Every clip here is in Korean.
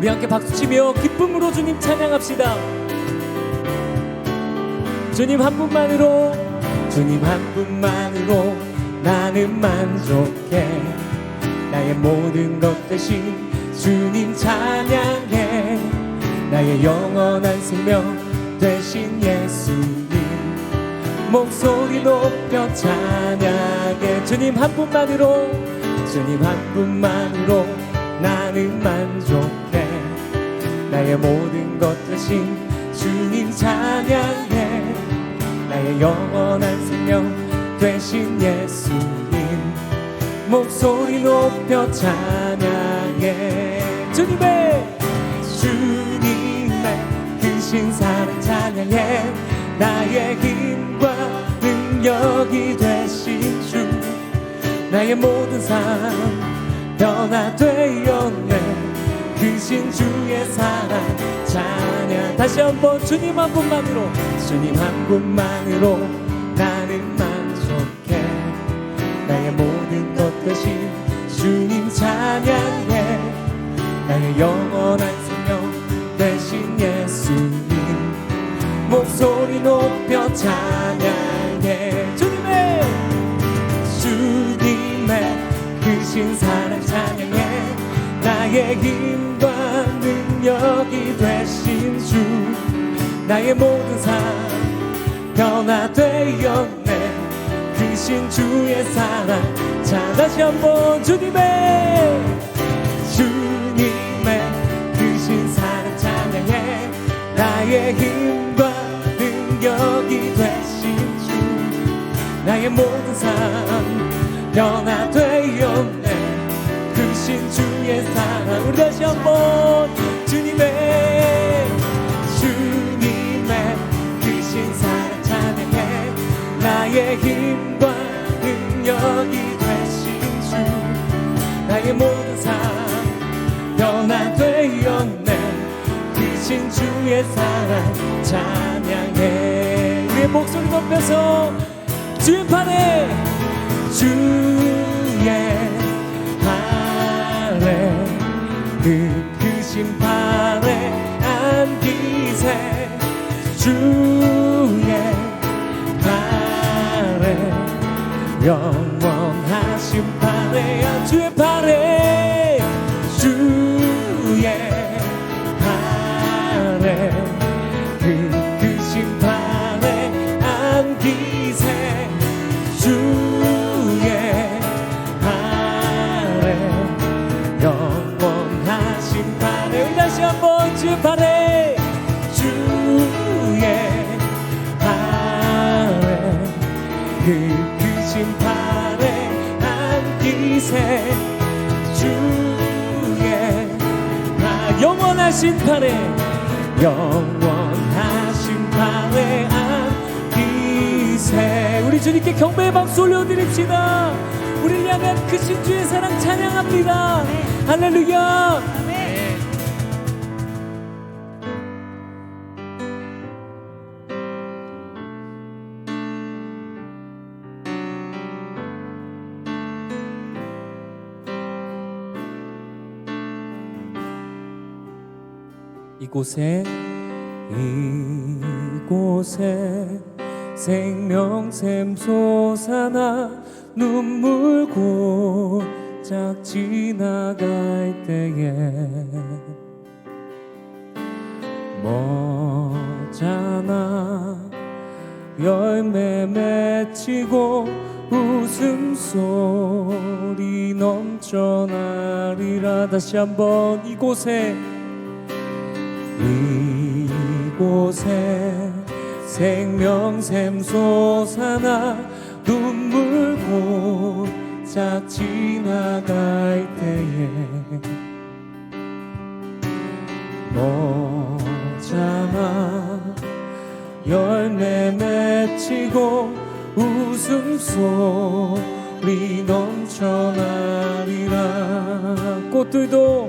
우리 함께 박수치며 기쁨으로 주님 찬양합시다. 주님 한 분만으로 주님 한 분만으로 나는 만족해. 나의 모든 것 대신 주님 찬양해. 나의 영원한 생명 대신 예수님. 목소리 높여 찬양해. 주님 한 분만으로 주님 한 분만으로 나는 만족해 나의 모든 것 대신 주님 찬양해. 나의 영원한 생명 되신 예수님 목소리 높여 찬양해. 주님의 주님의 크신 사랑 찬양해. 나의 힘과 능력이 되신 주 나의 모든 삶 변화되었네 크신 주의 사랑 찬양 다시 한번 주님 한 분만으로 주님 한 분만으로 나는 만족해. 나의 모든 것 대신 주님 찬양해. 나의 영원한 생명 대신 예수님. 목소리 높여 찬양해. 주님의 주님의 크신 사랑 찬양해 나의 힘과 능력이 되신 주 나의 모든 삶 변화되었네. 크신 주의 사랑 자 다시 한번 주님의 주님의 크신 사랑 찬양해. 나의 힘과 능력이 되신 주 나의 모든 삶 변화되 우리 다시 한번 주님의 주님의 크신 사랑 찬양해. 나의 힘과 능력이 되신 주 나의 모든 삶 변화되었네. 크신 주의 사랑 찬양해. 우리의 목소리 높여서 주의 판에 주 그 팔에 안기세 주의 팔에 영원하신 아, 주의 팔에 신 팔에 영원하신 팔에 안기세. 우리 주님께 경배의 박수 올려드립시다. 우리를 향한 크신 주의 사랑 찬양합니다. 할렐루야 이곳에 이곳에 생명 샘 솟아나 눈물 고작 지나갈 때에 머잖아 열매 맺히고 웃음소리 넘쳐나리라. 다시 한번 이곳에 이곳에 생명샘 솟아나 눈물 고작 지나갈 때에 너잖아 열매 맺히고 웃음소리 넘쳐나리라. 꽃들도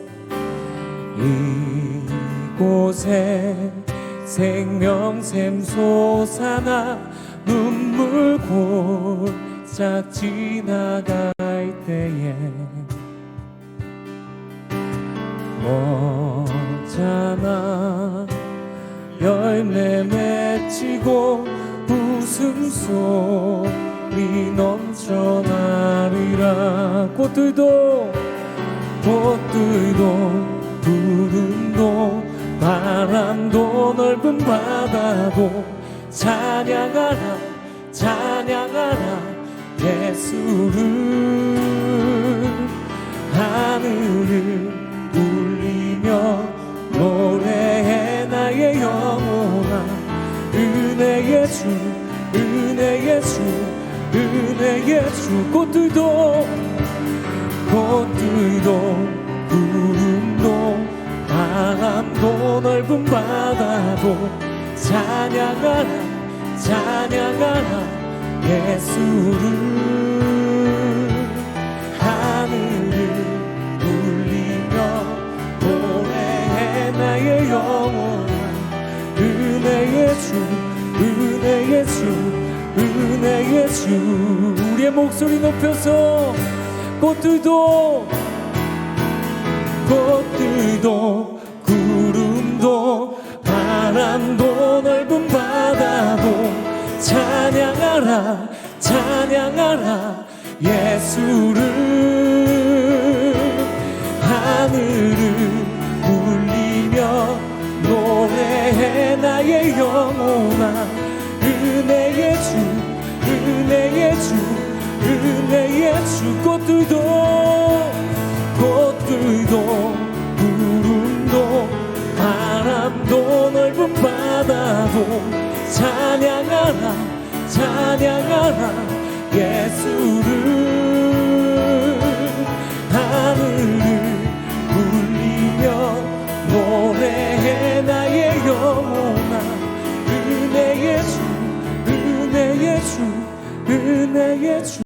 이곳에 생명 샘 솟아나 눈물 골짝 지나갈 때에 먼잖아 열매 맺히고 웃음소리 넘쳐나리라. 꽃들도 꽃들도 바람도 넓은 바다도 찬양하라 찬양하라 예수를 하늘을 울리며 노래해 나의 영혼아. 은혜의 주 은혜의 주 은혜의 주 꽃들도 꽃들도 넓은 바다도 찬양하라 찬양하라 예수를 하늘을 울리며 노래해 나의 영혼아 은혜의 주 은혜의 주 은혜의 주. 우리의 목소리 높여서 꽃들도 꽃들도 바람도 넓은 바다도 찬양하라 찬양하라 예수를 하늘을 울리며 노래해 나의 영혼아. 은혜의 주 은혜의 주 은혜의 주 꽃들도 꽃들도 찬양하라 찬양하라 예수를